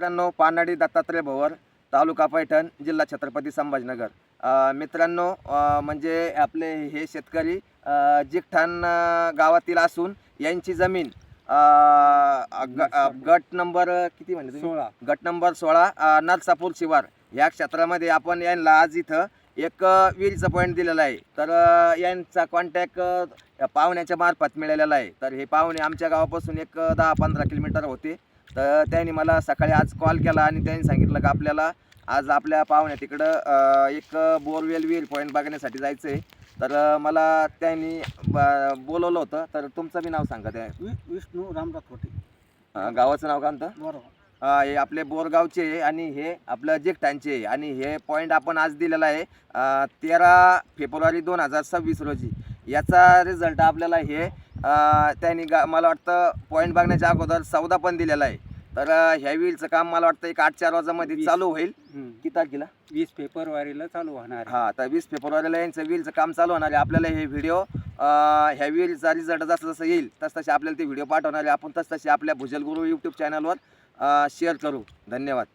मित्रांनो पानाडी दत्तात्रय भवर तालुका पैठण जिल्हा छत्रपती संभाजीनगर. मित्रांनो म्हणजे आपले हे शेतकरी अ, गावातील असून यांची जमीन गट नंबर किती म्हणजे? सोळा. गट नंबर सोळा नरसापूर शिवार. या क्षेत्रामध्ये आपण यांना आज इथं एक विहिरीचा पॉईंट दिलेला आहे. तर यांचा कॉन्टॅक्ट पाहुण्याच्या मार्फत मिळालेला आहे. तर हे पाहुणे आमच्या गावापासून एक दहा पंधरा किलोमीटर होते. तर त्यांनी मला सकाळी आज कॉल केला आणि त्यांनी सांगितलं की आपल्याला आज आपल्या पाहुण्या तिकडं एक बोरवेल विहीर पॉईंट बघण्यासाठी जायचं आहे तर मला त्यांनी बोलवलं होतं. तर तुमचं बी नाव सांगा त्या विष्णू होते अ, गावाचं नाव म्हणतं? बरोबर. हे आपले बोरगावचे आहे आणि हे आपलं जेकटांचे आहे. आणि हे पॉईंट आपण आज दिलेला आहे तेरा फेब्रुवारी दोन हजार सव्वीस रोजी. याचा रिझल्ट आपल्याला हे त्यांनी गा मला वाटतं पॉईंट बघण्याच्या अगोदर सौदा पण दिलेला आहे. तर ह्या व्हीलचं काम मला वाटतं एक आठ चार वाजामध्ये. चालू होईल. किती तारखेला? वीस फेब्रुवारीला चालू होणार. हा तर वीस फेब्रुवारीला यांचं व्हीलचं काम चालू होणार आहे. आपल्याला हे व्हिडिओ ह्या व्हीलचा रिझल्ट जसं जसं येईल तस तसे आपल्याला ते व्हिडिओ पाठवणार आहे. आपण तस तसे आपल्या भुजल गुरु यूट्यूब चॅनलवर शेअर करू. धन्यवाद.